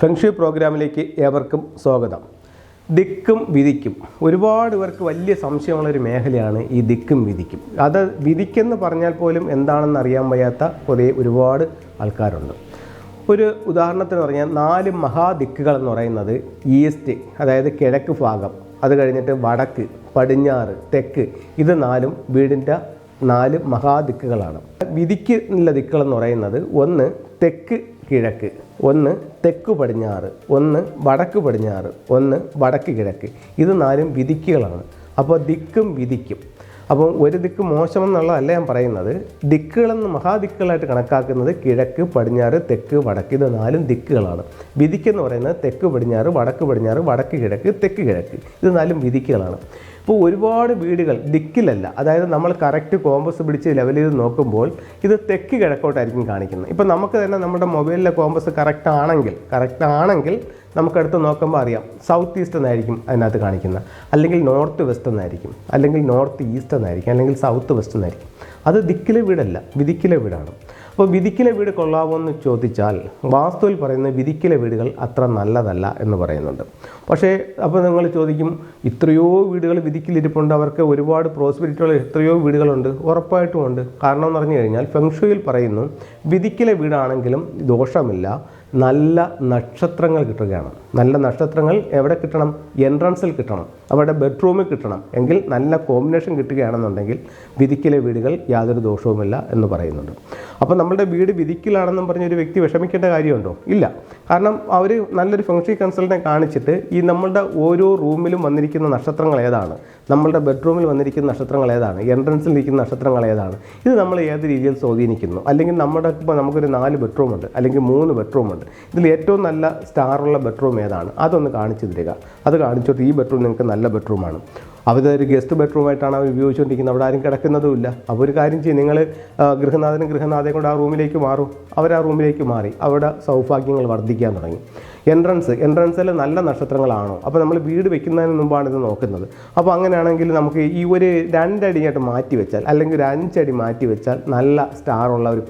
Feng shui പ്രോഗ്രാമിലേക്ക് ഏവർക്കും സ്വാഗതം. ദിക്കും വിധിക്കും. ഒരുപാട് പേർക്ക് വലിയ സംശയമുള്ളൊരു മേഖലയാണ് ഈ ദിക്കും വിധിക്കും. അത് വിധിക്കെന്ന് പറഞ്ഞാൽ പോലും എന്താണെന്ന് അറിയാൻ വയ്യാത്ത കുറേ ഒരുപാട് ആൾക്കാരുണ്ട്. ഒരു ഉദാഹരണത്തിന് പറഞ്ഞാൽ നാല് മഹാദിക്കുകൾ എന്ന് പറയുന്നത് ഈസ്റ്റ് അതായത് കിഴക്ക് ഭാഗം അത് കഴിഞ്ഞിട്ട് വടക്ക് പടിഞ്ഞാറ് തെക്ക് ഇത് നാലും വീടിന്റെ നാല് മഹാദിക്കുകളാണ്. വിധിക്കുള്ള ദിക്കുകളെന്ന് പറയുന്നത് ഒന്ന് തെക്ക് കിഴക്ക്. ഒന്ന് തെക്ക് പടിഞ്ഞാറ് ഒന്ന് വടക്ക് പടിഞ്ഞാറ് ഒന്ന് വടക്ക് കിഴക്ക്. ഇത് നാലും വിധിക്കുകളാണ്. അപ്പോൾ ദിക്കും വിധിക്കും. അപ്പം ഒരു ദിക്ക് മോശമെന്നുള്ളതല്ല ഞാൻ പറയുന്നത്. ദിക്കുകളെന്ന് മഹാദിക്കുകളായിട്ട് കണക്കാക്കുന്നത് കിഴക്ക് പടിഞ്ഞാറ് തെക്ക് വടക്ക്. ഇത് നാലും ദിക്കുകളാണ്. വിധിക്കെന്ന് പറയുന്നത് തെക്ക് പടിഞ്ഞാറ് വടക്ക് പടിഞ്ഞാറ് വടക്ക് കിഴക്ക് തെക്ക് കിഴക്ക്. ഇത് നാലും വിധിക്കുകളാണ്. ഇപ്പോൾ ഒരുപാട് വീടുകൾ ദിക്കിലല്ല. അതായത് നമ്മൾ കറക്റ്റ് കോമ്പസ് പിടിച്ച് ലെവൽ ചെയ്ത് നോക്കുമ്പോൾ ഇത് തെക്ക് കിഴക്കോട്ടായിരിക്കും കാണിക്കുന്നത്. ഇപ്പോൾ നമുക്ക് തന്നെ നമ്മുടെ മൊബൈലിലെ കോമ്പസ് കറക്റ്റ് ആണെങ്കിൽ കറക്റ്റ് ആണെങ്കിൽ നമുക്കടുത്ത് നോക്കുമ്പോൾ അറിയാം. സൗത്ത് ഈസ്റ്റ് എന്നായിരിക്കും അതിനകത്ത് കാണിക്കുന്നത്. അല്ലെങ്കിൽ നോർത്ത് വെസ്റ്റ് എന്നായിരിക്കും. അല്ലെങ്കിൽ നോർത്ത് ഈസ്റ്റ് എന്നായിരിക്കും. അല്ലെങ്കിൽ സൗത്ത് വെസ്റ്റ് എന്നായിരിക്കും. അത് ദിക്കിലെ വീടല്ല. വിധിക്കിലെ വീടാണ്. അപ്പോൾ വിധിക്കിലെ വീട് കൊള്ളാമോ എന്ന് ചോദിച്ചാൽ വാസ്തുവിൽ പറയുന്ന വിധിക്കിലെ വീടുകൾ അത്ര നല്ലതല്ല എന്ന് പറയുന്നുണ്ട്. പക്ഷേ അപ്പോൾ നിങ്ങൾ ചോദിക്കും ഇത്രയോ വീടുകൾ വിധിക്കിലിരിപ്പുണ്ട്. അവർക്ക് ഒരുപാട് പ്രോസ്പെരിറ്റിയുള്ള എത്രയോ വീടുകളുണ്ട്. ഉറപ്പായിട്ടും ഉണ്ട്. കാരണം എന്ന് പറഞ്ഞു കഴിഞ്ഞാൽ ഫെങ്ഷുയിൽ പറയുന്നു വിധിക്കിലെ വീടാണെങ്കിലും ദോഷമില്ല. നല്ല നക്ഷത്രങ്ങൾ കിട്ടുകയാണ്. നല്ല നക്ഷത്രങ്ങൾ എവിടെ കിട്ടണം? എൻട്രൻസിൽ കിട്ടണം. അവരുടെ ബെഡ്റൂമിൽ കിട്ടണം. എങ്കിൽ നല്ല കോമ്പിനേഷൻ കിട്ടുകയാണെന്നുണ്ടെങ്കിൽ വിധിക്കിലെ വീടുകൾ യാതൊരു ദോഷവുമില്ല എന്ന് പറയുന്നുണ്ട്. അപ്പോൾ നമ്മളുടെ വീട് വിധിക്കലാണെന്നും പറഞ്ഞ ഒരു വ്യക്തി വിഷമിക്കേണ്ട കാര്യമുണ്ടോ? ഇല്ല. കാരണം അവർ നല്ലൊരു ഫംഗ്ഷൻ കൺസൾട്ടിനെ കാണിച്ചിട്ട് ഈ നമ്മളുടെ ഓരോ റൂമിലും വന്നിരിക്കുന്ന നക്ഷത്രങ്ങൾ ഏതാണ്? നമ്മളുടെ ബെഡ്റൂമിൽ വന്നിരിക്കുന്ന നക്ഷത്രങ്ങൾ ഏതാണ്? എൻട്രൻസിൽ ഇരിക്കുന്ന നക്ഷത്രങ്ങൾ ഏതാണ്? ഇത് നമ്മൾ ഏത് രീതിയിൽ സ്വാധീനിക്കുന്നു? അല്ലെങ്കിൽ നമ്മുടെ ഇപ്പോൾ നമുക്കൊരു നാല് ബെഡ്റൂം ഉണ്ട് അല്ലെങ്കിൽ മൂന്ന് ബെഡ്റൂം ഉണ്ട്. ഇതിൽ ഏറ്റവും നല്ല സ്റ്റാറുള്ള ബെഡ്റൂം ഏതാണ്? അതൊന്ന് കാണിച്ചു തരിക. അത് കാണിച്ചിട്ട് ഈ ബെഡ്റൂം നിങ്ങൾക്ക് നല്ല ബെഡ്റൂമാണ് അവരൊരു ഗസ്റ്റ് ബെഡ്റൂമായിട്ടാണ് അവർ ഉപയോഗിച്ചുകൊണ്ടിരിക്കുന്നത്. അവിടെ ആരും കിടക്കുന്നതുമില്ല അപ്പോൾ ഒരു കാര്യം ചെയ്യും നിങ്ങൾ ഗൃഹനാഥനും ഗൃഹനാഥയും കൊണ്ട് ആ റൂമിലേക്ക് മാറും. അവർ ആ റൂമിലേക്ക് മാറി. അവിടെ സൗഭാഗ്യങ്ങൾ വർദ്ധിക്കാൻ തുടങ്ങി. എൻട്രൻസ് എൻട്രൻസിൽ നല്ല നക്ഷത്രങ്ങളാണോ? അപ്പോൾ നമ്മൾ വീട് വെക്കുന്നതിന് മുമ്പാണ് ഇത് നോക്കുന്നത്. അപ്പോൾ അങ്ങനെയാണെങ്കിൽ നമുക്ക് ഈ ഒരു രണ്ടടിയായിട്ട് മാറ്റി വെച്ചാൽ അല്ലെങ്കിൽ ഒരു അഞ്ചടി മാറ്റി വെച്ചാൽ നല്ല സ്റ്റാറുള്ള ഒരു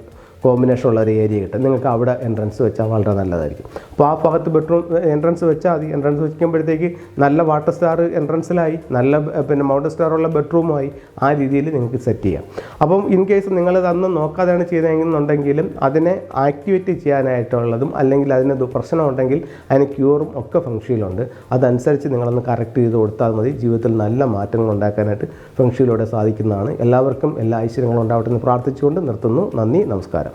കോമ്പിനേഷൻ ഉള്ള ഒരു ഏരിയ കിട്ടും. നിങ്ങൾക്ക് അവിടെ എൻട്രൻസ് വെച്ചാൽ വളരെ നല്ലതായിരിക്കും. അപ്പോൾ ആ ഭാഗത്ത് ബെഡ്റൂം എൻട്രൻസ് വെച്ചാൽ മതി. എൻട്രൻസ് വെക്കുമ്പോഴത്തേക്ക് നല്ല വാട്ടർ സ്റ്റാർ എൻട്രൻസിലായി നല്ല പിന്നെ മൗണ്ടൻ സ്റ്റാർ ഉള്ള ബെഡ്റൂമായി ആ രീതിയിൽ നിങ്ങൾക്ക് സെറ്റ് ചെയ്യാം. അപ്പം ഇൻ കേസ് നിങ്ങൾ അന്ന് നോക്കാതെയാണ് ചെയ്തതെന്നുണ്ടെങ്കിലും അതിനെ ആക്ടിവേറ്റ് ചെയ്യാനായിട്ടുള്ളതും അല്ലെങ്കിൽ അതിന് പ്രശ്നമുണ്ടെങ്കിൽ അതിന് ക്യൂറും ഒക്കെ ഫംഗ്ഷനിലുണ്ട് അതനുസരിച്ച് നിങ്ങളൊന്ന് കറക്റ്റ് ചെയ്ത് കൊടുത്താൽ മതി. ജീവിതത്തിൽ നല്ല മാറ്റങ്ങൾ ഉണ്ടാക്കാനായിട്ട് ഫംഗ്ഷനിലൂടെ സാധിക്കുന്നതാണ്. എല്ലാവർക്കും എല്ലാ ഐശ്വര്യങ്ങളും ഉണ്ടാവട്ടെ എന്ന് പ്രാർത്ഥിച്ചുകൊണ്ട് നിർത്തുന്നു. നന്ദി നമസ്കാരം.